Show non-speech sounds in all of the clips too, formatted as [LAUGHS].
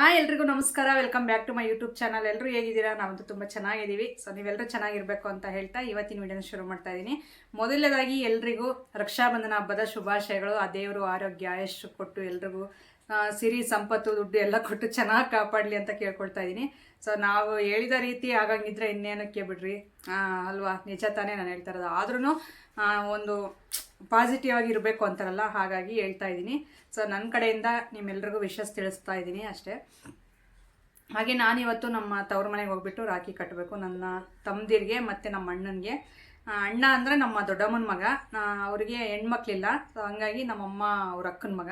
Hi ಎಲ್ರಿಗೂ ನಮಸ್ಕಾರ. Welcome back to my YouTube channel ಎಲ್ಲರೂ ಹೇಗಿದ್ದೀರಾ? ನಾವಂತೂ ತುಂಬ ಚೆನ್ನಾಗಿದ್ದೀವಿ. ಸೊ ನೀವೆಲ್ಲರೂ ಚೆನ್ನಾಗಿರಬೇಕು ಅಂತ ಹೇಳ್ತಾ ಇವತ್ತಿನ ವಿಡಿಯೋನ ಶುರು ಮಾಡ್ತಾ ಇದ್ದೀನಿ ಮೊದಲನೇದಾಗಿ ಎಲ್ರಿಗೂ ರಕ್ಷಾಬಂಧನ ಹಬ್ಬದ ಶುಭಾಶಯಗಳು. ಆ ದೇವರು ಆರೋಗ್ಯ ಆಯುಷ್ ಕೊಟ್ಟು ಎಲ್ರಿಗೂ ಸಿರಿ, ಸಂಪತ್ತು, ದುಡ್ಡು ಎಲ್ಲ ಕೊಟ್ಟು ಚೆನ್ನಾಗಿ ಕಾಪಾಡಲಿ ಅಂತ ಕೇಳ್ಕೊಳ್ತಾ ಇದ್ದೀನಿ ಸೊ ನಾವು ಹೇಳಿದ ರೀತಿ ಆಗಂಗಿದ್ರೆ ಇನ್ನೇನಕ್ಕೆ ಬಿಡ್ರಿ? ಅಲ್ವಾ? ನಿಜ ತಾನೇ ನಾನು ಹೇಳ್ತಾ ಇರೋದು. ಆದ್ರೂ ಒಂದು ಪಾಸಿಟಿವ್ ಆಗಿ ಇರಬೇಕು ಅಂತಾರಲ್ಲ, ಹಾಗಾಗಿ ಹೇಳ್ತಾ ಇದ್ದೀನಿ. ಸೊ ನನ್ನ ಕಡೆಯಿಂದ ನಿಮ್ಮೆಲ್ರಿಗೂ ವಿಶಸ್ ತಿಳಿಸ್ತಾ ಇದ್ದೀನಿ ಅಷ್ಟೇ. ಹಾಗೆ ನಾನಿವತ್ತು ನಮ್ಮ ತವ್ರ ಮನೆಗೆ ಹೋಗ್ಬಿಟ್ಟು ರಾಖಿ ಕಟ್ಟಬೇಕು ನನ್ನ ತಮ್ಮದಿರಿಗೆ ಮತ್ತು ನಮ್ಮ ಅಣ್ಣನಿಗೆ. ಅಣ್ಣ ಅಂದರೆ ನಮ್ಮ ದೊಡ್ಡಮ್ಮನ ಮಗ. ಅವರಿಗೆ ಹೆಣ್ಮಕ್ಳಿಲ್ಲ. ಸೊ ಹಂಗಾಗಿ ನಮ್ಮಮ್ಮ ಅವ್ರ ಅಕ್ಕನ ಮಗ.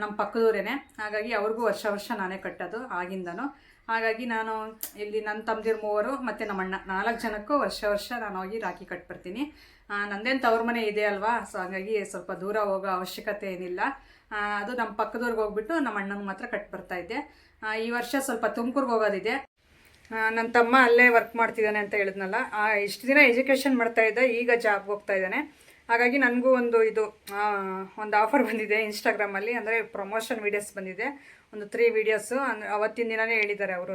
ನಮ್ಮ ಪಕ್ಕದವರೇನೆ. ಹಾಗಾಗಿ ಅವ್ರಿಗೂ ವರ್ಷ ವರ್ಷ ನಾನೇ ಕಟ್ಟೋದು ಆಗಿಂದನು. ಹಾಗಾಗಿ ನಾನು ಇಲ್ಲಿ ನನ್ನ ತಮ್ಮದಿರು ಮೂವರು ಮತ್ತು ನಮ್ಮ ಅಣ್ಣ ನಾಲ್ಕು ಜನಕ್ಕೂ ವರ್ಷ ವರ್ಷ ನಾನು ಹೋಗಿ ರಾಖಿ ಕಟ್ಬಿಡ್ತೀನಿ. ನಂದೇನು ತವ್ರ ಮನೆ ಇದೆ ಅಲ್ವಾ? ಸೊ ಹಾಗಾಗಿ ಸ್ವಲ್ಪ ದೂರ ಹೋಗೋ ಅವಶ್ಯಕತೆ ಏನಿಲ್ಲ. ಅದು ನಮ್ಮ ಪಕ್ಕದವ್ರಿಗೆ ಹೋಗ್ಬಿಟ್ಟು ನಮ್ಮ ಅಣ್ಣನ ಮಾತ್ರ ಕಟ್ಬರ್ತಾ ಇದ್ದೆ. ಈ ವರ್ಷ ಸ್ವಲ್ಪ ತುಮಕೂರ್ಗೆ ಹೋಗೋದಿದೆ. ನನ್ನ ತಮ್ಮ ಅಲ್ಲೇ ವರ್ಕ್ ಮಾಡ್ತಿದ್ದಾನೆ ಅಂತ ಹೇಳಿದ್ನಲ್ಲ. ಇಷ್ಟು ದಿನ ಎಜುಕೇಷನ್ ಮಾಡ್ತಾ ಇದ್ದೆ, ಈಗ ಜಾಬ್ಗೆ ಹೋಗ್ತಾ ಇದ್ದಾನೆ. ಹಾಗಾಗಿ ನನಗೂ ಒಂದು ಇದು ಒಂದು ಆಫರ್ ಬಂದಿದೆ ಇನ್ಸ್ಟಾಗ್ರಾಮಲ್ಲಿ ಅಂದರೆ ಪ್ರಮೋಷನ್ ವೀಡಿಯೋಸ್ ಬಂದಿದೆ. ಒಂದು ತ್ರೀ ವೀಡಿಯೋಸು ಅವತ್ತಿನ ದಿನವೇ ಹೇಳಿದ್ದಾರೆ ಅವರು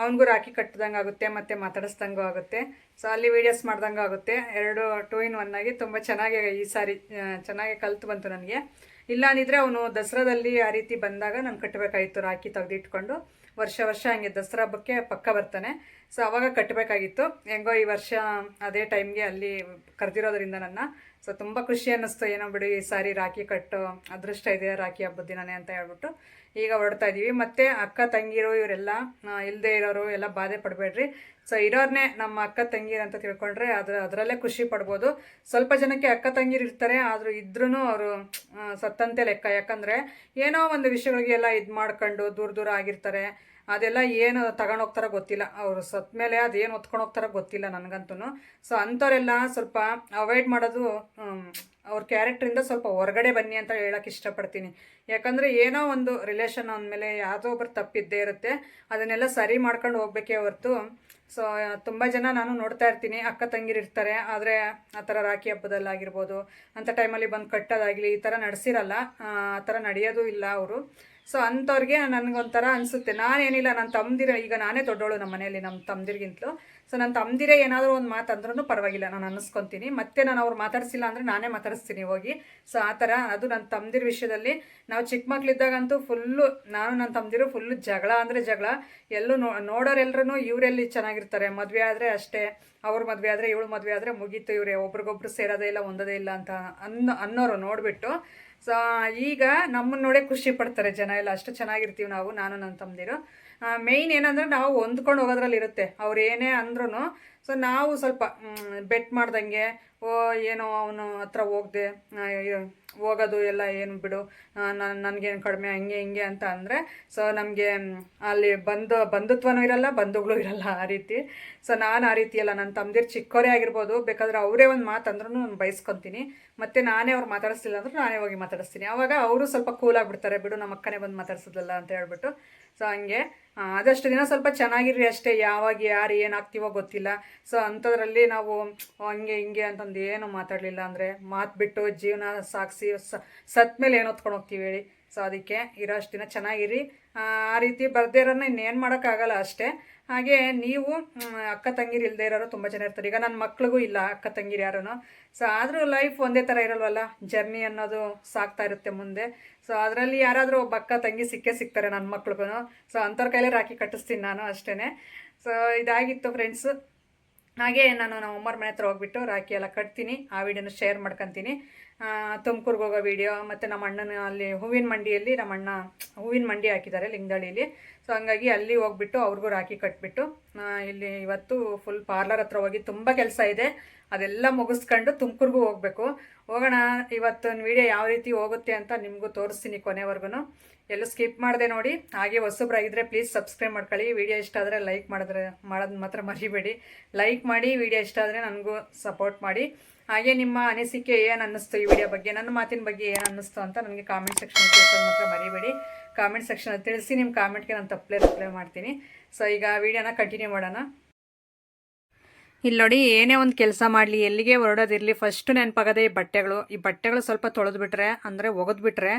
ಅವನಿಗೂ ರಾಖಿ ಕಟ್ಟಿದಂಗೆ ಆಗುತ್ತೆ, ಮತ್ತು ಮಾತಾಡಿಸ್ದಂಗೂ ಆಗುತ್ತೆ. ಸೊ ಅಲ್ಲಿ ವೀಡಿಯೋಸ್ ಮಾಡ್ದಂಗೆ ಆಗುತ್ತೆ. ಎರಡು ಟೂ ಇನ್ ಒನ್ ಆಗಿ ತುಂಬ ಚೆನ್ನಾಗಿ ಈ ಸಾರಿ ಚೆನ್ನಾಗಿ ಕಲ್ತು ಬಂತು ನನಗೆ. ಇಲ್ಲ ಅಂದಿದ್ರೆ ಅವನು ದಸರಾದಲ್ಲಿ ಆ ರೀತಿ ಬಂದಾಗ ನಾನು ಕಟ್ಟಬೇಕಾಗಿತ್ತು ರಾಖಿ ತೆಗೆದಿಟ್ಕೊಂಡು. ವರ್ಷ ವರ್ಷ ಹಂಗೆ ದಸರಾ ಹಬ್ಬಕ್ಕೆ ಪಕ್ಕ ಬರ್ತಾನೆ. ಸೊ ಅವಾಗ ಕಟ್ಟಬೇಕಾಗಿತ್ತು ಹೆಂಗೋ ಈ ವರ್ಷ ಅದೇ ಟೈಮ್ಗೆ ಅಲ್ಲಿ ಕರೆದಿರೋದ್ರಿಂದ ನನ್ನ. ಸೊ ತುಂಬ ಖುಷಿ ಅನ್ನಿಸ್ತು. ಏನೋ ಬಿಡಿ, ಈ ಸಾರಿ ರಾಖಿ ಕಟ್ಟು, ಅದೃಷ್ಟ ಇದೆ ರಾಖಿ ಹಬ್ಬದ ದಿನನೇ ಅಂತ ಹೇಳ್ಬಿಟ್ಟು ಈಗ ಹೊರಡ್ತಾ ಇದ್ದೀವಿ ಮತ್ತು ಅಕ್ಕ, ತಂಗಿರು, ಇವರೆಲ್ಲ ಇಲ್ಲದೆ ಇರೋರು ಎಲ್ಲ ಬಾಧೆ ಪಡಬೇಡ್ರಿ. ಸೊ ಇರೋರ್ನೇ ನಮ್ಮ ಅಕ್ಕ ತಂಗಿರು ಅಂತ ತಿಳ್ಕೊಂಡ್ರೆ ಅದ್ರ, ಅದರಲ್ಲೇ ಖುಷಿ ಪಡ್ಬೋದು. ಸ್ವಲ್ಪ ಜನಕ್ಕೆ ಅಕ್ಕ, ತಂಗಿರು ಇರ್ತಾರೆ, ಆದರೂ ಇದ್ರೂ ಅವರು ಸತ್ತಂತೆ ಲೆಕ್ಕ. ಯಾಕಂದರೆ ಏನೋ ಒಂದು ವಿಷಯಗಳಿಗೆಲ್ಲ ಇದು ಮಾಡ್ಕೊಂಡು ದೂರ ದೂರ ಆಗಿರ್ತಾರೆ. ಅದೆಲ್ಲ ಏನು ತಗೊಂಡೋಗ್ತಾರ ಗೊತ್ತಿಲ್ಲ. ಅವರು ಸತ್ತ ಮೇಲೆ ಅದೇನು ಹೊತ್ಕೊಂಡು ಹೋಗ್ತಾರೋ ಗೊತ್ತಿಲ್ಲ ನನಗಂತೂ ಸೊ ಅಂಥವರೆಲ್ಲ ಸ್ವಲ್ಪ ಅವಾಯ್ಡ್ ಮಾಡೋದು ಅವ್ರ ಕ್ಯಾರೆಕ್ಟ್ರಿಂದ ಸ್ವಲ್ಪ ಹೊರಗಡೆ ಬನ್ನಿ ಅಂತ ಹೇಳಕ್ಕೆ ಇಷ್ಟಪಡ್ತೀನಿ. ಯಾಕಂದರೆ ಏನೋ ಒಂದು ರಿಲೇಷನ್ ಅಂದಮೇಲೆ ಯಾವುದೋ ಒಬ್ಬರು ತಪ್ಪಿದ್ದೇ ಇರುತ್ತೆ. ಅದನ್ನೆಲ್ಲ ಸರಿ ಮಾಡ್ಕೊಂಡು ಹೋಗ್ಬೇಕೇ ಹೊರತು. ಸೊ ತುಂಬ ಜನ ನಾನು ನೋಡ್ತಾ ಇರ್ತೀನಿ. ಅಕ್ಕ ತಂಗಿರು ಇರ್ತಾರೆ. ಆದರೆ ಆ ಥರ ರಾಖಿ ಹಬ್ಬದಲ್ಲಾಗಿರ್ಬೋದು. ಅಂಥ ಟೈಮಲ್ಲಿ ಬಂದು ಕಟ್ಟೋದಾಗಲಿ ಈ ಥರ ನಡೆಸಿರಲ್ಲ. ಆ ಥರ ನಡೆಯೋದು ಇಲ್ಲ ಅವರು. ಸೊ ಅಂಥವ್ರಿಗೆ ನನಗೊಂಥರ ಅನಿಸುತ್ತೆ. ನಾನೇನಿಲ್ಲ ನನ್ನ ತಮ್ಮದಿರ ಈಗ ನಾನೇ ದೊಡ್ಡವಳು ನಮ್ಮ ಮನೆಯಲ್ಲಿ ನಮ್ಮ ತಮ್ಮದಿರಿಗಿಂತಲೂ ಸೊ ನನ್ನ ತಮ್ಮದಿರೇ ಏನಾದರೂ ಒಂದು ಮಾತಂದ್ರೂ ಪರವಾಗಿಲ್ಲ, ನಾನು ಅನ್ನಿಸ್ಕೊತೀನಿ ಮತ್ತೆ ನಾನು ಅವ್ರು ಮಾತಾಡಿಸಿಲ್ಲ ಅಂದರೆ ನಾನೇ ಮಾತಾಡಿಸ್ತೀನಿ ಹೋಗಿ. ಸೊ ಆ ಥರ ಅದು ನನ್ನ ತಮ್ಮದಿರ ವಿಷಯದಲ್ಲಿ. ನಾವು ಚಿಕ್ಕ ಮಕ್ಕಳಿದ್ದಾಗಂತೂ ಫುಲ್ಲು, ನಾನು ನನ್ನ ತಮ್ಮದಿರು ಫುಲ್ಲು ಜಗಳ ಅಂದರೆ ಜಗಳ. ಎಲ್ಲೂ ನೋ ನೋಡೋರೆಲ್ಲರೂ ಇವರೆಲ್ಲಿ ಚೆನ್ನಾಗಿರ್ತಾರೆ. ಮದುವೆ ಆದರೆ ಅಷ್ಟೇ, ಅವ್ರ ಮದುವೆ ಆದರೆ, ಇವಳು ಮದುವೆ ಆದರೆ ಮುಗೀತು ಇವರೇ. ಒಬ್ರಿಗೊಬ್ರು ಸೇರೋದೇ ಇಲ್ಲ, ಒಂದದೇ ಇಲ್ಲ ಅಂತ ಅನ್ನೋ, ಅನ್ನೋರು ನೋಡಿಬಿಟ್ಟು ಸೊ ಈಗ ನಮ್ಮನ್ನ ನೋಡೇ ಖುಷಿ ಪಡ್ತಾರೆ ಜನ ಎಲ್ಲ. ಅಷ್ಟು ಚೆನ್ನಾಗಿರ್ತೀವಿ ನಾವು, ನಾನು, ನನ್ನ ತಮ್ಮದಿರು ಮೇಯ್ನ್ ಏನಂದ್ರೆ ನಾವು ಹೊಂದ್ಕೊಂಡು ಹೋಗೋದ್ರಲ್ಲಿ ಇರುತ್ತೆ. ಅವ್ರು ಏನೇ ಅಂದ್ರೂ ಸೊ ನಾವು ಸ್ವಲ್ಪ ಬೆಟ್ ಮಾಡ್ದಂಗೆ, ಓ, ಏನೋ ಅವನು ಹತ್ರ ಹೋಗ್ದೆ ಹೋಗೋದು ಎಲ್ಲ ಏನು ಬಿಡು ನಾನು, ನನಗೇನು ಕಡಿಮೆ, ಹಂಗೆ, ಹಿಂಗೆ ಅಂತ ಅಂದರೆ ಸೊ ನಮಗೆ ಅಲ್ಲಿ ಬಂಧು ಬಂಧುತ್ವನೂ ಇರಲ್ಲ, ಬಂಧುಗಳು ಇರಲ್ಲ ಆ ರೀತಿ. ಸೊ ನಾನು ಆ ರೀತಿ ಅಲ್ಲ ನನ್ನ ತಮ್ಮದಿರು ಚಿಕ್ಕವರೇ ಆಗಿರ್ಬೋದು, ಬೇಕಾದ್ರೆ ಅವರೇ ಒಂದು ಮಾತಂದ್ರೂ ನಾನು ಬಯಸ್ಕೊತೀನಿ ಮತ್ತು ನಾನೇ ಅವ್ರು ಮಾತಾಡಿಸ್ಲಿಲ್ಲ ಅಂದ್ರೆ ನಾನೇ ಹೋಗಿ ಮಾತಾಡಿಸ್ತೀನಿ. ಆವಾಗ ಅವರು ಸ್ವಲ್ಪ ಕೂಲ್ ಆಗಿಬಿಡ್ತಾರೆ, ಬಿಡು ನಮ್ಮ ಅಕ್ಕನೇ ಬಂದು ಮಾತಾಡ್ಸೋದಲ್ಲ ಅಂತ ಹೇಳ್ಬಿಟ್ಟು. ಸೊ ಹಂಗೆ ಆದಷ್ಟು ದಿನ ಸ್ವಲ್ಪ ಚೆನ್ನಾಗಿರ್ರಿ ಅಷ್ಟೇ, ಯಾವಾಗ, ಯಾರು ಏನಾಗ್ತೀವೋ ಗೊತ್ತಿಲ್ಲ. ಸೊ ಅಂಥದ್ರಲ್ಲಿ ನಾವು ಹಂಗೆ, ಹಿಂಗೆ ಅಂತಂದು ಏನು ಮಾತಾಡಲಿಲ್ಲ ಅಂದರೆ ಮಾತು ಬಿಟ್ಟು ಜೀವನ ಸಾಗಿಸಿ ಸತ್ ಮೇಲೆ ಏನು ಹೊತ್ಕೊಂಡು ಹೋಗ್ತೀವಿ ಹೇಳಿ. ಸೊ ಅದಕ್ಕೆ ಇರೋ ಅಷ್ಟು ದಿನ ಚೆನ್ನಾಗಿರಿ. ಆ ರೀತಿ ಬರದೇ ಇರೋನ್ನ ಇನ್ನೇನು ಮಾಡೋಕ್ಕಾಗಲ್ಲ ಅಷ್ಟೇ. ಹಾಗೆ ನೀವು ಅಕ್ಕ ತಂಗಿರು ಇಲ್ಲದೆ ಇರೋರು ತುಂಬ ಜನ ಇರ್ತಾರೆ. ಈಗ ನನ್ನ ಮಕ್ಳಿಗೂ ಇಲ್ಲ ಅಕ್ಕ ತಂಗಿರು ಯಾರೂ ಸೊ ಆದರೂ ಲೈಫ್ ಒಂದೇ ಥರ ಇರಲ್ವಲ್ಲ? ಜರ್ನಿ ಅನ್ನೋದು ಸಾಕ್ತಾ ಇರುತ್ತೆ ಮುಂದೆ. ಸೊ ಅದರಲ್ಲಿ ಯಾರಾದರೂ ಒಬ್ಬ ಅಕ್ಕ ತಂಗಿ ಸಿಕ್ಕೇ ಸಿಗ್ತಾರೆ ನನ್ನ ಮಕ್ಳಿಗೂ ಸೊ ಅಂಥವ್ರ ಕೈಲೇ ರಾಕಿ ಕಟ್ಟಿಸ್ತೀನಿ ನಾನು ಅಷ್ಟೇ ಸೊ ಇದಾಗಿತ್ತು ಫ್ರೆಂಡ್ಸು ಹಾಗೆ ನಾನು ನಮ್ಮ ಅಮ್ಮರ ಮನೆ ಹತ್ರ ಹೋಗ್ಬಿಟ್ಟು ರಾಖಿ ಎಲ್ಲ ಕಟ್ತೀನಿ, ಆ ವಿಡಿಯೋನ ಶೇರ್ ಮಾಡ್ಕೊತೀನಿ. ತುಮಕೂರ್ಗೆ ಹೋಗೋ ವಿಡಿಯೋ ಮತ್ತು ನಮ್ಮ ಅಣ್ಣನ ಅಲ್ಲಿ ಹೂವಿನ ಮಂಡಿಯಲ್ಲಿ ನಮ್ಮ ಅಣ್ಣ ಹೂವಿನ ಮಂಡಿ ಹಾಕಿದ್ದಾರೆ ಲಿಂಗದಳ್ಳಿಲಿ. ಸೊ ಹಂಗಾಗಿ ಅಲ್ಲಿ ಹೋಗ್ಬಿಟ್ಟು ಅವ್ರಿಗೂ ರಾಖಿ ಕಟ್ಬಿಟ್ಟು ಇಲ್ಲಿ ಇವತ್ತು ಫುಲ್ ಪಾರ್ಲರ್ ಹತ್ರ ಹೋಗಿ ತುಂಬ ಕೆಲಸ ಇದೆ. ಅದೆಲ್ಲ ಮುಗಿಸ್ಕೊಂಡು ತುಮಕೂರ್ಗೂ ಹೋಗಬೇಕು. ಹೋಗೋಣ ಇವತ್ತಿನ ವಿಡಿಯೋ ಯಾವ ರೀತಿ ಹೋಗುತ್ತೆ ಅಂತ ನಿಮಗೂ ತೋರಿಸ್ತೀನಿ ಕೊನೆವರೆಗೂ ಎಲ್ಲೂ ಸ್ಕಿಪ್ ಮಾಡಿದೆ ನೋಡಿ. ಹಾಗೆ ಹೊಸಬ್ರಾಗಿದ್ದರೆ ಪ್ಲೀಸ್ ಸಬ್ಸ್ಕ್ರೈಬ್ ಮಾಡ್ಕೊಳ್ಳಿ. ವಿಡಿಯೋ ಇಷ್ಟ ಆದರೆ ಲೈಕ್ ಮಾಡಿದ್ರೆ, ಮಾಡೋದು ಮಾತ್ರ ಮರಿಬೇಡಿ. ಲೈಕ್ ಮಾಡಿ ವಿಡಿಯೋ ಇಷ್ಟ ಆದರೆ ನನಗೂ ಸಪೋರ್ಟ್ ಮಾಡಿ. ಹಾಗೆ ನಿಮ್ಮ ಅನಿಸಿಕೆ ಏನು ಅನ್ನಿಸ್ತು ಈ ವಿಡಿಯೋ ಬಗ್ಗೆ, ನನ್ನ ಮಾತಿನ ಬಗ್ಗೆ ಏನು ಅನ್ನಿಸ್ತು ಅಂತ ನನಗೆ ಕಾಮೆಂಟ್ ಸೆಕ್ಷನ್ ತಿಳಿಸೋದು ಮಾತ್ರ ಮರಿಬೇಡಿ. ಕಾಮೆಂಟ್ ಸೆಕ್ಷನಲ್ಲಿ ತಿಳಿಸಿ ನಿಮ್ಮ ಕಾಮೆಂಟ್ಗೆ ನಾನು ತಪ್ಪಲೇ ರಿಪ್ಲೈ ಮಾಡ್ತೀನಿ. ಸೊ ಈಗ ವಿಡಿಯೋನ ಕಂಟಿನ್ಯೂ ಮಾಡೋಣ. ಇಲ್ಲಿ ನೋಡಿ, ಏನೇ ಒಂದು ಕೆಲಸ ಮಾಡಲಿ, ಎಲ್ಲಿಗೆ ಹೊರಡೋದಿರಲಿ ಫಸ್ಟ್ ನೆನಪಾಗದೆ ಈ ಬಟ್ಟೆಗಳು. ಈ ಬಟ್ಟೆಗಳು ಸ್ವಲ್ಪ ತೊಳೆದ್ಬಿಟ್ರೆ, ಅಂದರೆ ಒಗೆದ್ಬಿಟ್ರೆ,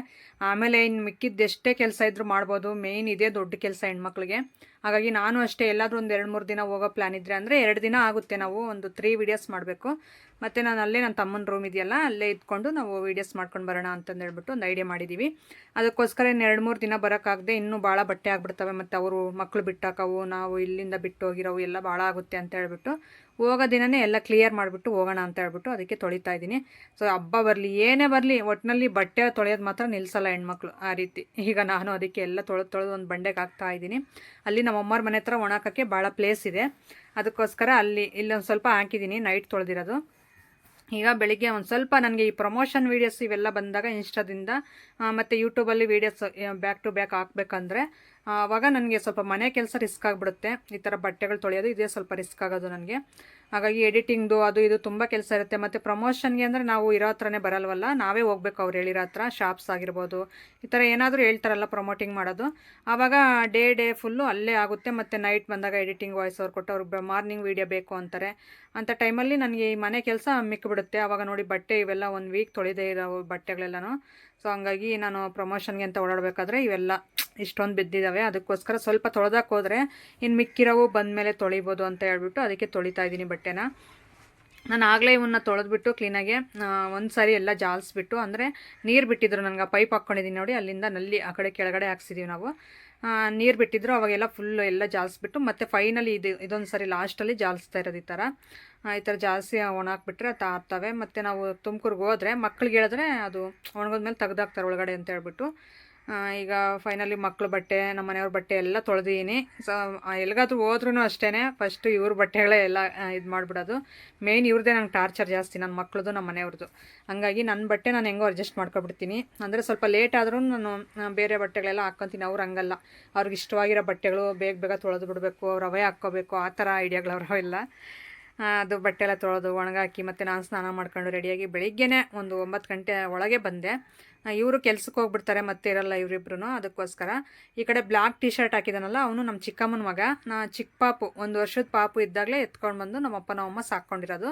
ಆಮೇಲೆ ಇನ್ನು ಮಿಕ್ಕಿದ್ದೆಷ್ಟೇ ಕೆಲಸ ಇದ್ದರೂ ಮಾಡ್ಬೋದು. ಮೇಯ್ನ್ ಇದೇ ದೊಡ್ಡ ಕೆಲಸ ಹೆಣ್ಮಕ್ಳಿಗೆ. ಹಾಗಾಗಿ ನಾನು ಅಷ್ಟೇ ಎಲ್ಲಾದರೂ ಒಂದು ಎರಡು ಮೂರು ದಿನ ಹೋಗೋ ಪ್ಲ್ಯಾನ್ ಇದ್ದರೆ ಅಂದರೆ ಎರಡು ದಿನ ಆಗುತ್ತೆ ನಾವು ಒಂದು ತ್ರೀ ವೀಡಿಯೋಸ್ ಮಾಡಬೇಕು. ಮತ್ತು ನಾನು ಅಲ್ಲೇ ನನ್ನ ತಮ್ಮನ ರೂಮ್ ಇದೆಯಲ್ಲ, ಅಲ್ಲೇ ಇದ್ಕೊಂಡು ನಾವು ವೀಡಿಯೋಸ್ ಮಾಡ್ಕೊಂಡು ಬರೋಣ ಅಂತಂದು ಹೇಳ್ಬಿಟ್ಟು ಒಂದು ಐಡಿಯಾ ಮಾಡಿದ್ದೀವಿ ಅದಕ್ಕೋಸ್ಕರ ಇನ್ನು ಎರಡು ಮೂರು ದಿನ ಬರೋಕ್ಕಾಗದೆ ಇನ್ನೂ ಭಾಳ ಬಟ್ಟೆ ಆಗಿಬಿಡ್ತವೆ ಮತ್ತು ಅವರು ಮಕ್ಕಳು ಬಿಟ್ಟಾಕವು, ನಾವು ಇಲ್ಲಿಂದ ಬಿಟ್ಟು ಹೋಗಿರೋವು, ಎಲ್ಲ ಭಾಳ ಆಗುತ್ತೆ ಅಂತ ಹೇಳ್ಬಿಟ್ಟು ಹೋಗೋ ದಿನನೇ ಎಲ್ಲ ಕ್ಲಿಯರ್ ಮಾಡಿಬಿಟ್ಟು ಹೋಗೋಣ ಅಂತ ಹೇಳ್ಬಿಟ್ಟು ಅದಕ್ಕೆ ತೊಳಿತಾ ಇದ್ದೀನಿ. ಸೊ ಹಬ್ಬ ಬರಲಿ, ಏನೇ ಬರಲಿ ಒಟ್ಟಿನಲ್ಲಿ ಬಟ್ಟೆ ತೊಳೆಯೋದು ಮಾತ್ರ ನಿಲ್ಲಿಸಲ್ಲ ಹೆಣ್ಮಕ್ಳು ಆ ರೀತಿ. ಈಗ ನಾನು ಅದಕ್ಕೆ ಎಲ್ಲ ತೊಳೆದು ತೊಳೆದು ಒಂದು ಬಂಡೆಗೆ ಹಾಕ್ತಾ ಇದ್ದೀನಿ. ಅಲ್ಲಿ ನಮ್ಮ ಅಮ್ಮವ್ರ ಮನೆ ಹತ್ರ ಒಣಾಕೋಕ್ಕೆ ಭಾಳ ಪ್ಲೇಸ್ ಇದೆ. ಅದಕ್ಕೋಸ್ಕರ ಅಲ್ಲಿ ಇಲ್ಲೊಂದು ಸ್ವಲ್ಪ ಹಾಕಿದ್ದೀನಿ ನೈಟ್ ತೊಳೆದಿರೋದು. ಈಗ ಬೆಳಿಗ್ಗೆ ಒಂದು ಸ್ವಲ್ಪ ನನಗೆ ಈ ಪ್ರಮೋಷನ್ ವೀಡಿಯೋಸ್ ಇವೆಲ್ಲ ಬಂದಾಗ ಇನ್ಸ್ಟಾದಿಂದ ಮತ್ತು ಯೂಟ್ಯೂಬಲ್ಲಿ ವೀಡಿಯೋಸ್ ಬ್ಯಾಕ್ ಟು ಬ್ಯಾಕ್ ಹಾಕ್ಬೇಕಂದ್ರೆ ಆವಾಗ ನನಗೆ ಸ್ವಲ್ಪ ಮನೆ ಕೆಲಸ ರಿಸ್ಕ್ ಆಗಿಬಿಡುತ್ತೆ. ಈ ಥರ ಬಟ್ಟೆಗಳು ತೊಳೆಯೋದು ಇದೇ ಸ್ವಲ್ಪ ರಿಸ್ಕ್ ಆಗೋದು ನನಗೆ. ಹಾಗಾಗಿ ಎಡಿಟಿಂಗ್ದು ಅದು ಇದು ತುಂಬ ಕೆಲಸ ಇರುತ್ತೆ. ಮತ್ತು ಪ್ರಮೋಷನ್ಗೆ ಅಂದರೆ ನಾವು ಇರೋ ಹತ್ರನೇ ಬರಲ್ವಲ್ಲ, ನಾವೇ ಹೋಗ್ಬೇಕು ಅವ್ರು ಹೇಳಿರೋ ಹತ್ರ ಶಾಪ್ಸ್ ಆಗಿರ್ಬೋದು. ಈ ಥರ ಏನಾದರೂ ಹೇಳ್ತಾರಲ್ಲ ಪ್ರಮೋಟಿಂಗ್ ಮಾಡೋದು. ಆವಾಗ ಡೇ ಡೇ ಫುಲ್ಲು ಅಲ್ಲೇ ಆಗುತ್ತೆ. ಮತ್ತು ನೈಟ್ ಬಂದಾಗ ಎಡಿಟಿಂಗ್ ವಾಯ್ಸ್ ಅವ್ರು ಕೊಟ್ಟು ಅವ್ರಿಗೆ ಮಾರ್ನಿಂಗ್ ವೀಡಿಯೋ ಬೇಕು ಅಂತಾರೆ. ಅಂಥ ಟೈಮಲ್ಲಿ ನನಗೆ ಈ ಮನೆ ಕೆಲಸ ಮಿಕ್ಕಿಬಿಡುತ್ತೆ ಆವಾಗ ನೋಡಿ ಬಟ್ಟೆ ಇವೆಲ್ಲ ಒಂದು ವೀಕ್ ತೊಳೆದೇ ಇರೋ ಬಟ್ಟೆಗಳೆಲ್ಲನೂ. ಸೊ ಹಂಗಾಗಿ ನಾನು ಪ್ರಮೋಷನ್ಗೆ ಅಂತ ಓಡಾಡಬೇಕಾದ್ರೆ ಇವೆಲ್ಲ ಇಷ್ಟೊಂದು ಬಿದ್ದಿದ್ದಾವೆ ಅದಕ್ಕೋಸ್ಕರ ಸ್ವಲ್ಪ ತೊಳೆದಕ್ಕೆ ಹೋದರೆ ಇನ್ನು ಮಿಕ್ಕಿರೋವು ಬಂದಮೇಲೆ ತೊಳಿಬೋದು ಅಂತ ಹೇಳ್ಬಿಟ್ಟು ಅದಕ್ಕೆ ತೊಳಿತಾ ಇದ್ದೀನಿ ಬಟ್ಟೆನ. ನಾನು ಆಗಲೇ ಇವನ್ನ ತೊಳೆದ್ಬಿಟ್ಟು ಕ್ಲೀನಾಗೆ ಒಂದು ಸಾರಿ ಎಲ್ಲ ಜಾಲಿಸ್ಬಿಟ್ಟು, ಅಂದರೆ ನೀರು ಬಿಟ್ಟಿದ್ರು ನನಗೆ ಪೈಪ್ ಹಾಕ್ಕೊಂಡಿದ್ದೀನಿ ನೋಡಿ, ಅಲ್ಲಿಂದ ನಲ್ಲಿ ಆ ಕಡೆ ಕೆಳಗಡೆ ಹಾಕ್ಸಿದ್ದೀವಿ ನಾವು. ನೀರು ಬಿಟ್ಟಿದ್ರು, ಅವಾಗೆಲ್ಲ ಫುಲ್ಲು ಎಲ್ಲ ಜಾಲಿಸ್ಬಿಟ್ಟು, ಮತ್ತು ಫೈನಲಿ ಇದು ಇದೊಂದು ಸರಿ ಲಾಸ್ಟಲ್ಲಿ ಜಾಲಿಸ್ತಾ ಇರೋದು ಈ ಥರ ಈ ಥರ ಜಾಸ್ತಿ ಒಣಾಕ್ಬಿಟ್ರೆ ತಾರ್ತವೆ ಮತ್ತು ನಾವು ತುಮಕೂರಿಗೆ ಹೋದರೆ ಮಕ್ಳಿಗೆ ಹೇಳಿದ್ರೆ ಅದು ಒಣಗೋದ್ಮೇಲೆ ತೆಗ್ದಾಕ್ತಾರೆ ಒಳಗಡೆ ಅಂತ ಹೇಳ್ಬಿಟ್ಟು. ಈಗ ಫೈನಲಿ ಮಕ್ಳ ಬಟ್ಟೆ ನಮ್ಮ ಮನೆಯವ್ರ ಬಟ್ಟೆ ಎಲ್ಲ ತೊಳೆದಿದ್ದೀನಿ ಸೊ ಎಲ್ಲಿಗಾದ್ರೂ ಹೋದ್ರೂ ಅಷ್ಟೇ ಫಸ್ಟು ಇವ್ರ ಬಟ್ಟೆಗಳೇ ಎಲ್ಲ ಇದು ಮಾಡಿಬಿಡೋದು. ಮೇಯ್ನ್ ಇವ್ರದ್ದೇ ನಂಗೆ ಟಾರ್ಚರ್ ಜಾಸ್ತಿ ನನ್ನ ಮಕ್ಳದ್ದು ನಮ್ಮ ಮನೆಯವ್ರದ್ದು ಹಂಗಾಗಿ ನನ್ನ ಬಟ್ಟೆ ನಾನು ಹೆಂಗೋ ಅಡ್ಜಸ್ಟ್ ಮಾಡ್ಕೊಬಿಡ್ತೀನಿ. ಅಂದರೆ ಸ್ವಲ್ಪ ಲೇಟ್ ಆದರೂ ನಾನು ಬೇರೆ ಬಟ್ಟೆಗಳೆಲ್ಲ ಹಾಕ್ಕೊತೀನಿ ಅವ್ರು ಹಂಗಲ್ಲ. ಅವ್ರಿಗೆ ಇಷ್ಟವಾಗಿರೋ ಬಟ್ಟೆಗಳು ಬೇಗ ಬೇಗ ತೊಳೆದು ಬಿಡಬೇಕು. ಅವ್ರು ಅವೇ ಹಾಕ್ಕೋಬೇಕು. ಆ ಥರ ಐಡಿಯಾಗಳು ಅವರವೆಲ್ಲ ಅದು ಬಟ್ಟೆ ಎಲ್ಲ ತೊಳೆದು ಒಣಗಾಕಿ ಮತ್ತು ನಾನು ಸ್ನಾನ ಮಾಡ್ಕೊಂಡು ರೆಡಿಯಾಗಿ ಬೆಳಿಗ್ಗೆನೇ ಒಂದು ಒಂಬತ್ತು ಗಂಟೆ ಒಳಗೆ ಬಂದೆ. ಇವರು ಕೆಲ್ಸಕ್ಕೆ ಹೋಗ್ಬಿಡ್ತಾರೆ, ಮತ್ತೆ ಇರಲ್ಲ ಇವರಿಬ್ರು ಅದಕ್ಕೋಸ್ಕರ. ಈ ಕಡೆ ಬ್ಲ್ಯಾಕ್ ಟಿ ಶರ್ಟ್ ಹಾಕಿದಾನಲ್ಲ, ಅವನು ನಮ್ಮ ಚಿಕ್ಕಮ್ಮನ ಮಗ. ನಾ ಚಿಕ್ಕ ಪಾಪು, ಒಂದು ವರ್ಷದ ಪಾಪು ಇದ್ದಾಗಲೇ ಎತ್ಕೊಂಡು ಬಂದು ನಮ್ಮಪ್ಪ ನಮ್ಮಮ್ಮ ಸಾಕ್ಕೊಂಡಿರೋದು.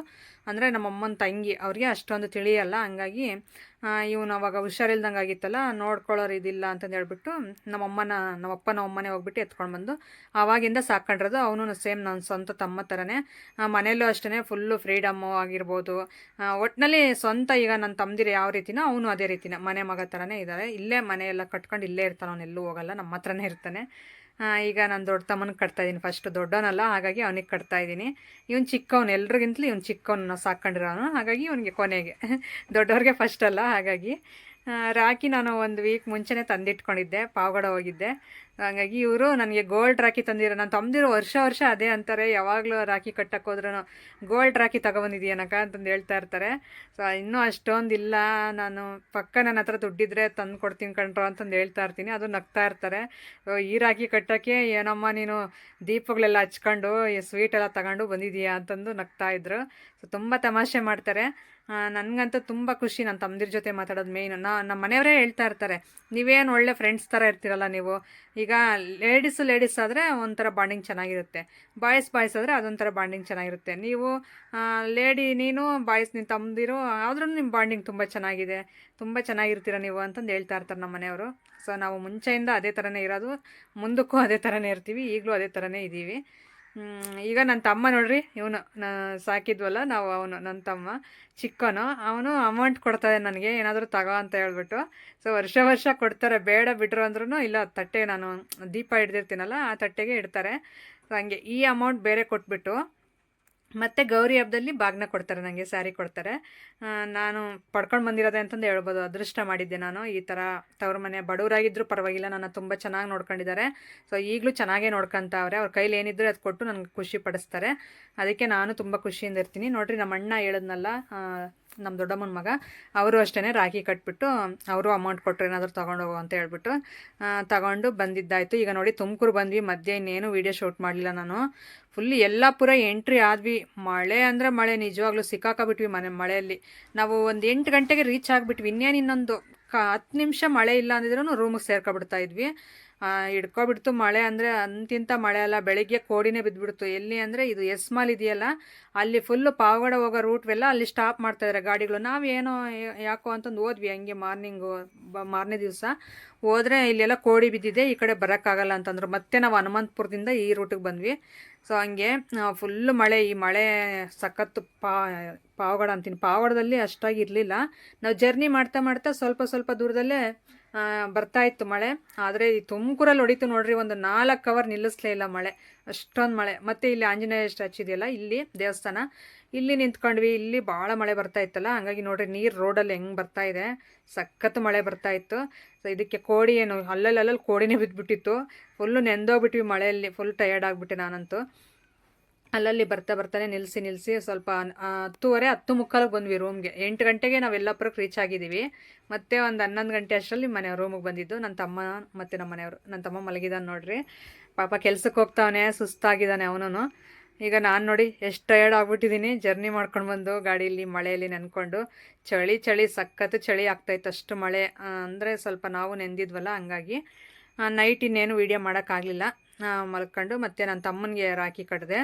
ಅಂದರೆ ನಮ್ಮಮ್ಮನ ತಂಗಿ, ಅವ್ರಿಗೆ ಅಷ್ಟೊಂದು ತಿಳಿಯಲ್ಲ, ಹಂಗಾಗಿ ಇವನು ಅವಾಗ ಹುಷಾರಿಲ್ದಂಗೆ ಆಗಿತ್ತಲ್ಲ ನೋಡ್ಕೊಳ್ಳೋರು ಇದಿಲ್ಲ ಅಂತಂದು ಹೇಳ್ಬಿಟ್ಟು ನಮ್ಮಮ್ಮನ ನಮ್ಮಪ್ಪ ನಮ್ಮಮ್ಮನೆ ಹೋಗ್ಬಿಟ್ಟು ಎತ್ಕೊಂಡು ಬಂದು ಆವಾಗಿಂದ ಸಾಕೊಂಡಿರೋದು ಅವನು ಸೇಮ್ ನನ್ನ ಸ್ವಂತ ತಮ್ಮ ಥರನೇ ಮನೆಯಲ್ಲೂ ಅಷ್ಟೇ ಫುಲ್ಲು ಫ್ರೀಡಮ್ಮು ಆಗಿರ್ಬೋದು. ಒಟ್ಟಿನಲ್ಲಿ ಸ್ವಂತ ಈಗ ನನ್ನ ತಮ್ಮದಿರು ಯಾವ ರೀತಿನೋ ಅವನು ಅದೇ ರೀತಿನ, ಮನೆ ಮಗ ಥರನೇ ಇದ್ದಾರೆ ಇಲ್ಲೇ ಮನೆಯೆಲ್ಲ ಕಟ್ಕೊಂಡು ಇಲ್ಲೇ ಇರ್ತಾನೆ ಅವನು, ಎಲ್ಲೂ ಹೋಗಲ್ಲ ನಮ್ಮ ಹತ್ರನೇ ಇರ್ತಾನೆ. ಈಗ ನಾನು ದೊಡ್ಡ ತಮ್ಮನಿಗೆ ಕಟ್ತಾ ಇದ್ದೀನಿ ಫಸ್ಟ್ ದೊಡ್ಡವನಲ್ಲ, ಹಾಗಾಗಿ ಅವನಿಗೆ ಕಟ್ತಾ ಇದ್ದೀನಿ. ಇವನು ಚಿಕ್ಕವನು, ಎಲ್ರಿಗಿಂತಲೂ ಇವ್ನು ಚಿಕ್ಕವನು ಸಾಕೊಂಡಿರೋನು ಹಾಗಾಗಿ ಇವನಿಗೆ ಕೊನೆಗೆ. [LAUGHS] ದೊಡ್ಡವ್ರಿಗೆ ಫಸ್ಟ್ ಅಲ್ಲ, ಹಾಗಾಗಿ. ರಾಖಿ ನಾನು ಒಂದು ವೀಕ್ ಮುಂಚೆನೇ ತಂದಿಟ್ಕೊಂಡಿದ್ದೆ, ಪಾವಗಡ ಹೋಗಿದ್ದೆ. ಹಾಗಾಗಿ ಇವರು ನನಗೆ ಗೋಲ್ಡ್ ರಾಖಿ ತಂದಿರೋ, ನಾನು ತಂದಿರೋ ವರ್ಷ ವರ್ಷ ಅದೇ ಅಂತಾರೆ, ಯಾವಾಗಲೂ ರಾಖಿ ಕಟ್ಟಕ್ಕೆ ಹೋದ್ರೂ ಗೋಲ್ಡ್ ರಾಖಿ ತಗೊಬಂದಿದೆಯನಕ ಅಂತಂದು ಹೇಳ್ತಾ ಇರ್ತಾರೆ. ಸೊ ಇನ್ನೂ ಅಷ್ಟೊಂದಿಲ್ಲ, ನಾನು ಪಕ್ಕ ನನ್ನ ಹತ್ರ ದುಡ್ಡಿದ್ರೆ ತಂದು ಕೊಡ್ತೀನಿ ಕಣ್ರೋ ಅಂತಂದು ಹೇಳ್ತಾ ಇರ್ತೀನಿ, ಅದು ನಗ್ತಾ ಇರ್ತಾರೆ. ಈ ರಾಖಿ ಕಟ್ಟೋಕ್ಕೆ ಏನಮ್ಮ ನೀನು ದೀಪಗಳೆಲ್ಲ ಹಚ್ಕೊಂಡು, ಈ ಸ್ವೀಟ್ ಎಲ್ಲ ತಗೊಂಡು ಬಂದಿದೀಯಾ ಅಂತಂದು ನಗ್ತಾ ಇದ್ರು. ಸೊ ತುಂಬ ತಮಾಷೆ ಮಾಡ್ತಾರೆ. ನನಗಂತೂ ತುಂಬ ಖುಷಿ ನನ್ನ ತಮ್ಮದಿರ ಜೊತೆ ಮಾತಾಡೋದು ಮೇಯ್ನು ನಾ ನಮ್ಮ ಮನೆಯವರೇ ಹೇಳ್ತಾ ಇರ್ತಾರೆ, ನೀವೇನು ಒಳ್ಳೆ ಫ್ರೆಂಡ್ಸ್ ಥರ ಇರ್ತೀರಲ್ಲ ನೀವು. ಈಗ ಲೇಡೀಸು ಲೇಡೀಸ್ ಆದರೆ ಒಂಥರ ಬಾಂಡಿಂಗ್ ಚೆನ್ನಾಗಿರುತ್ತೆ. ಬಾಯ್ಸ್ ಬಾಯ್ಸ್ ಆದರೆ ಅದೊಂಥರ ಬಾಂಡಿಂಗ್ ಚೆನ್ನಾಗಿರುತ್ತೆ. ನೀವು ಲೇಡಿ ನೀನು ಬಾಯ್ಸ್ ನೀನು ತಮ್ಮದಿರು ಆದ್ರೂ ನಿಮ್ಮ ಬಾಂಡಿಂಗ್ ತುಂಬ ಚೆನ್ನಾಗಿದೆ. ತುಂಬ ಚೆನ್ನಾಗಿರ್ತೀರ ನೀವು ಅಂತಂದು ಹೇಳ್ತಾ ಇರ್ತಾರೆ ನಮ್ಮ ಮನೆಯವರು. ಸೊ ನಾವು ಮುಂಚೆಯಿಂದ ಅದೇ ಥರನೇ ಇರೋದು, ಮುಂದಕ್ಕೂ ಅದೇ ಥರನೇ ಇರ್ತೀವಿ, ಈಗಲೂ ಅದೇ ಥರನೇ ಇದ್ದೀವಿ ಈಗ ನನ್ನ ತಮ್ಮ ನೋಡ್ರಿ, ಇವನು, ನಾ ಸಾಕಿದ್ವಲ್ಲ, ನಾವು ಅವನು ನನ್ನ ತಮ್ಮ ಚಿಕ್ಕನು ಅವನು ಅಮೌಂಟ್ ಕೊಡ್ತಾರೆ ನನಗೆ, ಏನಾದರೂ ತಗೋ ಅಂತ ಹೇಳ್ಬಿಟ್ಟು. ಸೊ ವರ್ಷ ವರ್ಷ ಕೊಡ್ತಾರೆ, ಬೇಡ ಬಿಡ್ರು ಅಂದ್ರೂ ಇಲ್ಲ, ತಟ್ಟೆ ನಾನು ದೀಪ ಹಿಡ್ದಿರ್ತೀನಲ್ಲ, ಆ ತಟ್ಟೆಗೆ ಇಡ್ತಾರೆ. ಸೊ ಹಂಗೆ ಈ ಅಮೌಂಟ್ ಬೇರೆ ಕೊಟ್ಬಿಟ್ಟು ಮತ್ತು ಗೌರಿ ಹಬ್ಬದಲ್ಲಿ ಬಾಗ್ನ ಕೊಡ್ತಾರೆ ನನಗೆ ಸ್ಯಾರಿ ಕೊಡ್ತಾರೆ. ನಾನು ಪಡ್ಕೊಂಡು ಬಂದಿರೋದೆ ಅಂತಂದು ಹೇಳ್ಬೋದು. ಅದೃಷ್ಟ ಮಾಡಿದ್ದೆ ನಾನು. ಈ ಥರ ತವ್ರ ಮನೆ ಬಡವರಾಗಿದ್ದರೂ ಪರವಾಗಿಲ್ಲ, ನನ್ನ ತುಂಬ ಚೆನ್ನಾಗಿ ನೋಡ್ಕೊಂಡಿದ್ದಾರೆ. ಸೊ ಈಗಲೂ ಚೆನ್ನಾಗೇ ನೋಡ್ಕೊತಾವ್ರೆ. ಅವ್ರ ಕೈಲಿ ಏನಿದ್ರು ಅದು ಕೊಟ್ಟು ನನಗೆ ಖುಷಿ ಪಡಿಸ್ತಾರೆ. ಅದಕ್ಕೆ ನಾನು ತುಂಬ ಖುಷಿಯಿಂದ ಇರ್ತೀನಿ. ನೋಡಿರಿ, ನಮ್ಮ ಅಣ್ಣ ಹೇಳಿದ್ನಲ್ಲ ನಮ್ಮ ದೊಡ್ಡಮ್ಮನ ಮಗ, ಅವರು ಅಷ್ಟೇ ರಾಖಿ ಕಟ್ಬಿಟ್ಟು, ಅವರು ಅಮೌಂಟ್ ಕೊಟ್ಟರು ಏನಾದರೂ ತೊಗೊಂಡೋಗು ಅಂತ ಹೇಳ್ಬಿಟ್ಟು ತಗೊಂಡು ಬಂದಿದ್ದಾಯಿತು. ಈಗ ನೋಡಿ, ತುಮಕೂರು ಬಂದ್ವಿ. ಮಧ್ಯೆ ಇನ್ನೇನು ವೀಡಿಯೋ ಶೂಟ್ ಮಾಡಲಿಲ್ಲ ನಾನು. ಫುಲ್ ಪುರ ಎಂಟ್ರಿ ಆದ್ವಿ. ಮಳೆ ಅಂದರೆ ಮಳೆ, ನಿಜವಾಗ್ಲೂ ಸಿಕ್ಕಾಕಬಿಟ್ವಿ ಮನೆ, ಮಳೆಯಲ್ಲಿ. ನಾವು ಒಂದು ಎಂಟು ಗಂಟೆಗೆ ರೀಚ್ ಆಗಿಬಿಟ್ವಿ. ಇನ್ನೇನು ಇನ್ನೊಂದು ಕ, ಹತ್ತು ನಿಮಿಷ ಮಳೆ ಇಲ್ಲ ಅಂದಿದ್ರೂ ರೂಮಿಗೆ ಸೇರ್ಕೊಬಿಡ್ತಾ ಇದ್ವಿ. ಹಿಡ್ಕೊಬಿಡ್ತು ಮಳೆ ಅಂದರೆ ಅಂತಿಂತ ಮಳೆ ಅಲ್ಲ, ಬೆಳಿಗ್ಗೆ ಕೋಡಿನೇ ಬಿದ್ದುಬಿಡ್ತು. ಎಲ್ಲಿ ಅಂದರೆ ಇದು ಎಸ್ ಮಾಲ್ ಇದೆಯಲ್ಲ, ಅಲ್ಲಿ ಫುಲ್ಲು ಪಾವಗಡ ಹೋಗೋ ರೂಟ್ವೆಲ್ಲ ಅಲ್ಲಿ ಸ್ಟಾಪ್ ಮಾಡ್ತಾಯಿದ್ದಾರೆ ಗಾಡಿಗಳು. ನಾವೇನೋ ಯಾಕೋ ಅಂತಂದು ಹೋದ್ವಿ ಹಂಗೆ ಮಾರ್ನಿಂಗು ಬ, ಮಾರನೇ ದಿವಸ. ಹೋದರೆ ಇಲ್ಲೆಲ್ಲ ಕೋಡಿ ಬಿದ್ದಿದೆ, ಈ ಕಡೆ ಬರೋಕ್ಕಾಗಲ್ಲ ಅಂತಂದ್ರು. ಮತ್ತೆ ನಾವು ಹನುಮಂತಪುರದಿಂದ ಈ ರೂಟಿಗೆ ಬಂದ್ವಿ. ಸೊ ಹಂಗೆ ಫುಲ್ಲು ಮಳೆ, ಈ ಮಳೆ ಸಖತ್ತು ಪಾ, ಪಾವಗಡ ಅಂತೀನಿ. ಪಾವಗಡದಲ್ಲಿ ಅಷ್ಟಾಗಿ ಇರಲಿಲ್ಲ. ನಾವು ಜರ್ನಿ ಮಾಡ್ತಾ ಮಾಡ್ತಾ ಸ್ವಲ್ಪ ಸ್ವಲ್ಪ ದೂರದಲ್ಲೇ ಬರ್ತಾ ಇತ್ತು ಮಳೆ. ಆದರೆ ಈ ತುಮಕೂರಲ್ಲಿ ಹೊಡಿತು ನೋಡ್ರಿ, ಒಂದು ನಾಲ್ಕು ಅವರ್ ನಿಲ್ಲಿಸ್ಲೇ ಇಲ್ಲ ಮಳೆ. ಅಷ್ಟೊಂದು ಮಳೆ. ಮತ್ತು ಇಲ್ಲಿ ಆಂಜನೇಯ ಸ್ಟ್ಯಾಚ್ ಇದೆಯಲ್ಲ, ಇಲ್ಲಿ ದೇವಸ್ಥಾನ. ಇಲ್ಲಿ ನಿಂತ್ಕೊಂಡ್ವಿ, ಇಲ್ಲಿ ಭಾಳ ಮಳೆ ಬರ್ತಾ ಇತ್ತಲ್ಲ. ಹಂಗಾಗಿ ನೋಡ್ರಿ, ನೀರು ರೋಡಲ್ಲಿ ಹೆಂಗೆ ಬರ್ತಾ ಇದೆ. ಸಖತ್ತು ಮಳೆ ಬರ್ತಾ ಇತ್ತು. ಸೊ ಇದಕ್ಕೆ ಕೋಡಿ ಏನು ಅಲ್ಲಲ್ಲಿ ಅಲ್ಲಲ್ಲಿ ಕೋಡಿನೇ ಬಿದ್ದುಬಿಟ್ಟಿತ್ತು ಫುಲ್ಲು ನೆಂದೋಗ್ಬಿಟ್ವಿ ಮಳೆಯಲ್ಲಿ. ಫುಲ್ ಟಯರ್ಡ್ ಆಗಿಬಿಟ್ಟೆ ನಾನಂತೂ. ಅಲ್ಲಲ್ಲಿ ಬರ್ತಾ ಬರ್ತಾನೆ ನಿಲ್ಲಿಸಿ ನಿಲ್ಲಿಸಿ ಸ್ವಲ್ಪ ಹತ್ತುವರೆ, ಹತ್ತು ಮುಕ್ಕಾಲಿಗೆ ಬಂದ್ವಿ ರೂಮ್ಗೆ ಎಂಟು ಗಂಟೆಗೆ ನಾವು ರೀಚ್ ಆಗಿದ್ದೀವಿ. ಮತ್ತೆ ಒಂದು ಹನ್ನೊಂದು ಗಂಟೆ ಅಷ್ಟರಲ್ಲಿ ಮನೆ ರೂಮಿಗೆ ಬಂದಿದ್ದು. ನನ್ನ ತಮ್ಮ ಮತ್ತು ನಮ್ಮ ಮನೆಯವರು. ನನ್ನ ತಮ್ಮ ಮಲಗಿದಾನೆ ನೋಡ್ರಿ. ಪಾಪ ಕೆಲ್ಸಕ್ಕೆ ಹೋಗ್ತಾವನೆ ಸುಸ್ತಾಗಿದ್ದಾನೆ ಅವನು ಈಗ ನಾನು ನೋಡಿ ಎಷ್ಟು ಟಯರ್ಡ್ ಆಗ್ಬಿಟ್ಟಿದ್ದೀನಿ ಜರ್ನಿ ಮಾಡ್ಕೊಂಡು ಬಂದು ಗಾಡೀಲಿ ಮಳೆಯಲ್ಲಿ ನೆನ್ಕೊಂಡು. ಚಳಿ ಚಳಿ ಸಖತ್ತು ಚಳಿ ಆಗ್ತಾಯಿತ್ತು ಅಷ್ಟು ಮಳೆ. ಅಂದರೆ ಸ್ವಲ್ಪ ನಾವು ನೆಂದಿದ್ವಲ್ಲ ಹಂಗಾಗಿ. ನೈಟ್ ಇನ್ನೇನು ವೀಡಿಯೋ ಮಾಡೋಕ್ಕಾಗಲಿಲ್ಲ ಮಲ್ಕೊಂಡು ಮತ್ತು ನನ್ನ ತಮ್ಮನಿಗೆ ರಾಖಿ ಕಟ್ಟಿದೆ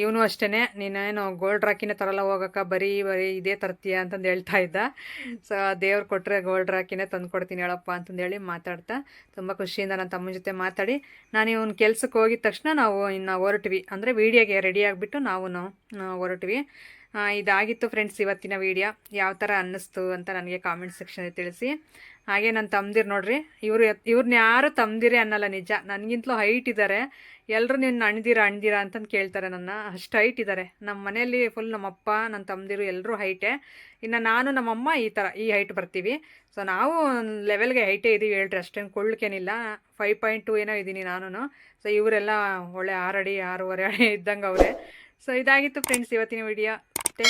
ಇವನು ಅಷ್ಟೇ ನೀನೇನು ಗೋಲ್ಡ್ ರಾಕಿನೇ ತರಲ್ಲ ಹೋಗಕ್ಕ ಬರೀ ಬರೀ ಇದೇ ತರ್ತೀಯ ಅಂತಂದು ಹೇಳ್ತಾ ಇದ್ದ. ಸೊ ದೇವ್ರು ಕೊಟ್ಟರೆ ಗೋಲ್ಡ್ ರಾಕಿನೇ ತಂದು ಕೊಡ್ತೀನಿ ಹೇಳಪ್ಪ ಅಂತಂದೇಳಿ ಮಾತಾಡ್ತಾ, ತುಂಬ ಖುಷಿಯಿಂದ ನನ್ನ ತಮ್ಮನ ಜೊತೆ ಮಾತಾಡಿ. ನಾನು ಇವನು ಕೆಲ್ಸಕ್ಕೆ ಹೋಗಿದ ತಕ್ಷಣ ನಾವು ಇನ್ನು ಹೊರಟ್ವಿ. ಅಂದರೆ ವೀಡಿಯೋಗೆ ರೆಡಿ ಆಗಿಬಿಟ್ಟು ನಾವು ಹೊರಟ್ವಿ. ಇದಾಗಿತ್ತು ಫ್ರೆಂಡ್ಸ್ ಇವತ್ತಿನ ವೀಡಿಯೋ ಯಾವ ಥರ ಅನ್ನಿಸ್ತು ಅಂತ ನನಗೆ ಕಾಮೆಂಟ್ ಸೆಕ್ಷನಲ್ಲಿ ತಿಳಿಸಿ. ಹಾಗೆ ನನ್ನ ತಮ್ದಿರು ನೋಡ್ರಿ, ಇವರು ಇವ್ರನ್ನ ಯಾರು ತಮ್ದಿರೇ ಅನ್ನಲ್ಲ ನಿಜ. ನನಗಿಂತಲೂ ಹೈಟ್ ಇದ್ದಾರೆ ಎಲ್ಲರೂ ನಿನ್ನ ಅಣ್ದಿರ ಅಣ್ದಿರ ಅಂತಂದು ಕೇಳ್ತಾರೆ ನನ್ನ. ಅಷ್ಟು ಹೈಟ್ ಇದ್ದಾರೆ ನಮ್ಮ ಮನೆಯಲ್ಲಿ ಫುಲ್ ನಮ್ಮಪ್ಪ ನನ್ನ ತಮ್ದಿರು ಎಲ್ಲರೂ ಹೈಟೇ ಇನ್ನು ನಾನು ನಮ್ಮಮ್ಮ ಈ ಥರ ಈ ಹೈಟ್ ಬರ್ತೀವಿ. ಸೊ ನಾವು ಲೆವೆಲ್ಗೆ ಹೈಟೇ ಇದ್ದೀವಿ ಹೇಳ್ರಿ. ಅಷ್ಟೇನು ಕೊಳ್ಳಕ್ಕೇನಿಲ್ಲ ಫೈವ್ ಪಾಯಿಂಟ್ ಟು ಏನೋ ಇದ್ದೀನಿ ನಾನು ಸೊ ಇವರೆಲ್ಲ ಒಳ್ಳೆ ಆರು ಅಡಿ ಆರೂವರೆ ಅಡಿ ಇದ್ದಂಗೆ ಅವರೇ. ಸೊ ಇದಾಗಿತ್ತು ಫ್ರೆಂಡ್ಸ್ ಇವತ್ತಿನ ವಿಡಿಯೋ existencia